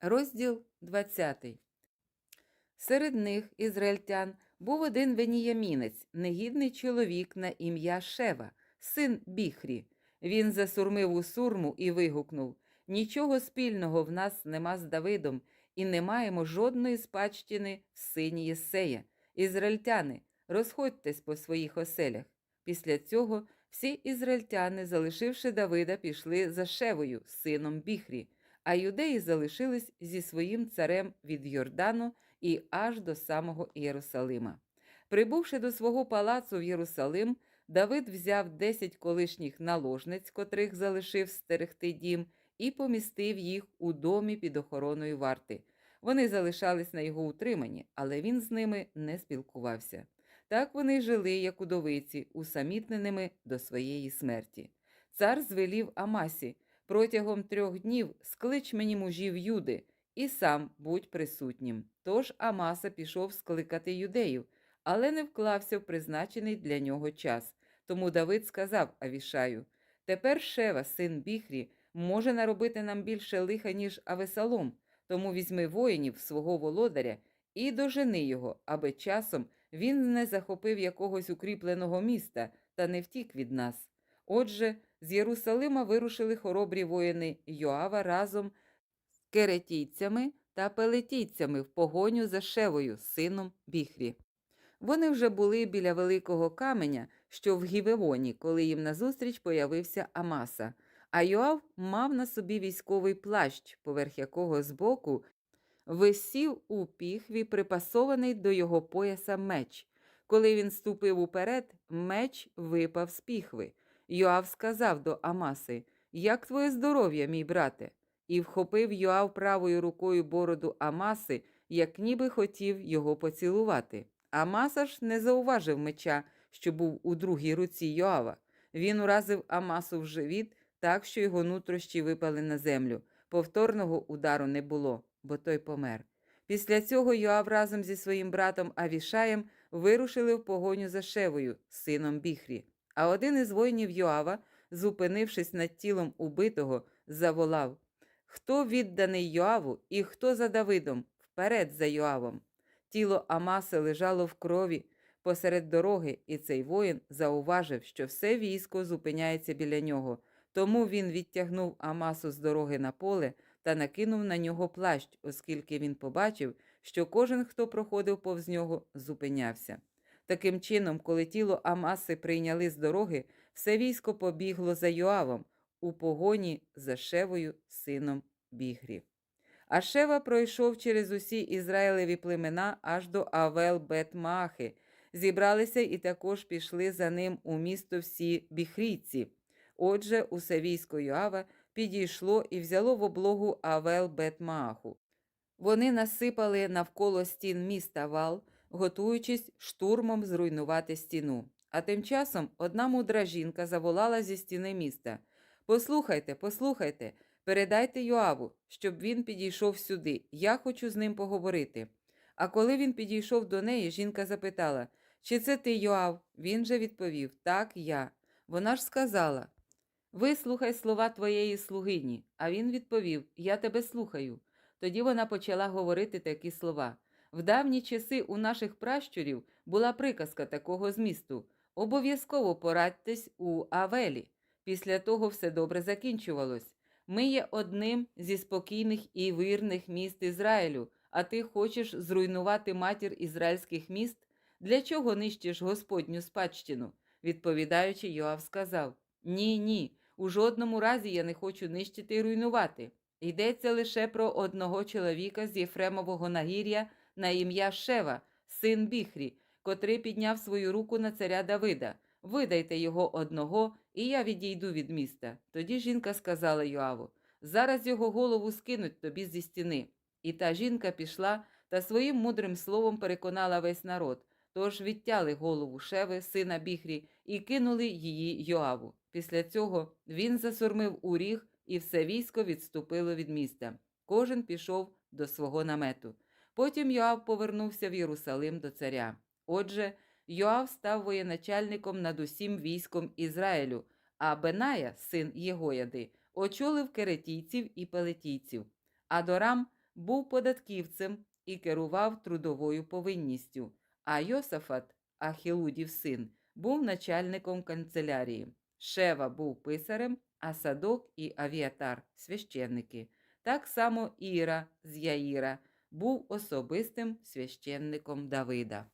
Розділ 20. Серед них, ізраїльтян, був один веніямінець, негідний чоловік на ім'я Шева, син Біхрі. Він засурмив у сурму і вигукнув: Нічого спільного в нас нема з Давидом, і не маємо жодної спадщини в сині Єсея. Ізраїльтяни, розходьтесь по своїх оселях. Після цього всі ізраїльтяни, залишивши Давида, пішли за Шевою, сином Біхрі, а юдеї залишились зі своїм царем від Йордану і аж до самого Єрусалима. Прибувши до свого палацу в Єрусалим, Давид взяв десять колишніх наложниць, котрих залишив стерегти дім, і помістив їх у домі під охороною варти. Вони залишались на його утриманні, але він з ними не спілкувався. Так вони жили, як удовиці, усамітненими до своєї смерті. Цар звелів Амасі протягом трьох днів склич мені мужів Юди, і сам будь присутнім. Тож Амаса пішов скликати юдеїв, але не вклався в призначений для нього час. Тому Давид сказав Авішаю: Тепер Шева, син Біхрі, може наробити нам більше лиха, ніж Авесалом, тому візьми воїнів свого володаря і дожени його, аби часом він не захопив якогось укріпленого міста та не втік від нас. Отже, з Єрусалима вирушили хоробрі воїни Йоава разом з керетійцями та пелетійцями в погоню за Шевою, сином Біхрі. Вони вже були біля великого каменя, що в Гівевоні, коли їм назустріч появився Амаса, а Йоав мав на собі військовий плащ, поверх якого збоку висів у піхві припасований до його пояса меч. Коли він ступив уперед, меч випав з піхви. Йоав сказав до Амаси: Як твоє здоров'я, мій брате? І вхопив Йоав правою рукою бороду Амаси, як ніби хотів його поцілувати. Амаса ж не зауважив меча, що був у другій руці Йоава. Він уразив Амасу в живіт, так що його нутрощі випали на землю. Повторного удару не було, бо той помер. Після цього Йоав разом зі своїм братом Авішаєм вирушили в погоню за Шевою, сином Біхрі. А один із воїнів Йоава, зупинившись над тілом убитого, заволав: Хто відданий Йоаву і хто за Давидом? Вперед за Йоавом. Тіло Амаси лежало в крові посеред дороги, і цей воїн зауважив, що все військо зупиняється біля нього. Тому він відтягнув Амасу з дороги на поле та накинув на нього плащ, оскільки він побачив, що кожен, хто проходив повз нього, зупинявся. Таким чином, коли тіло Амаси прийняли з дороги, все військо побігло за Йоавом у погоні за Шевою, сином Бігрі. А Шева пройшов через усі Ізраїлеві племена аж до Авел Бетмахи. Зібралися і також пішли за ним у місто всі біхрійці. Отже, усе військо Йоава підійшло і взяло в облогу Авел Бетмаху. Вони насипали навколо стін міста вал, готуючись штурмом зруйнувати стіну. А тим часом одна мудра жінка заволала зі стіни міста: Послухайте, послухайте, передайте Йоаву, щоб він підійшов сюди. Я хочу з ним поговорити. А коли він підійшов до неї, жінка запитала: Чи це ти, Йоав? Він же відповів: Так, я. Вона ж сказала: Вислухай слова твоєї слугині. А він відповів: Я тебе слухаю. Тоді вона почала говорити такі слова. В давні часи у наших пращурів була приказка такого змісту: обов'язково порадьтесь у Авелі. Після того все добре закінчувалось. Ми є одним зі спокійних і вірних міст Ізраїлю, а ти хочеш зруйнувати матір ізраїльських міст? Для чого нищиш Господню спадщину? Відповідаючи, Йоав сказав: Ні, ні, у жодному разі я не хочу нищити і руйнувати. Йдеться лише про одного чоловіка з Єфремового нагір'я на ім'я Шева, син Біхрі, котрий підняв свою руку на царя Давида. Видайте його одного, і я відійду від міста. Тоді жінка сказала Йоаву: Зараз його голову скинуть тобі зі стіни. І та жінка пішла та своїм мудрим словом переконала весь народ. Тож відтяли голову Шеви, сина Біхрі, і кинули її Йоаву. Після цього він засурмив у ріг, і все військо відступило від міста. Кожен пішов до свого намету. Потім Йоав повернувся в Єрусалим до царя. Отже, Йоав став воєначальником над усім військом Ізраїлю, а Беная, син Єгояди, очолив керетійців і пелетійців. Адорам був податківцем і керував трудовою повинністю, а Йосафат, Ахілудів син, був начальником канцелярії. Шева був писарем, а Садок і Авіатар священники. Так само Іра з Яїра був особистим священником Давида.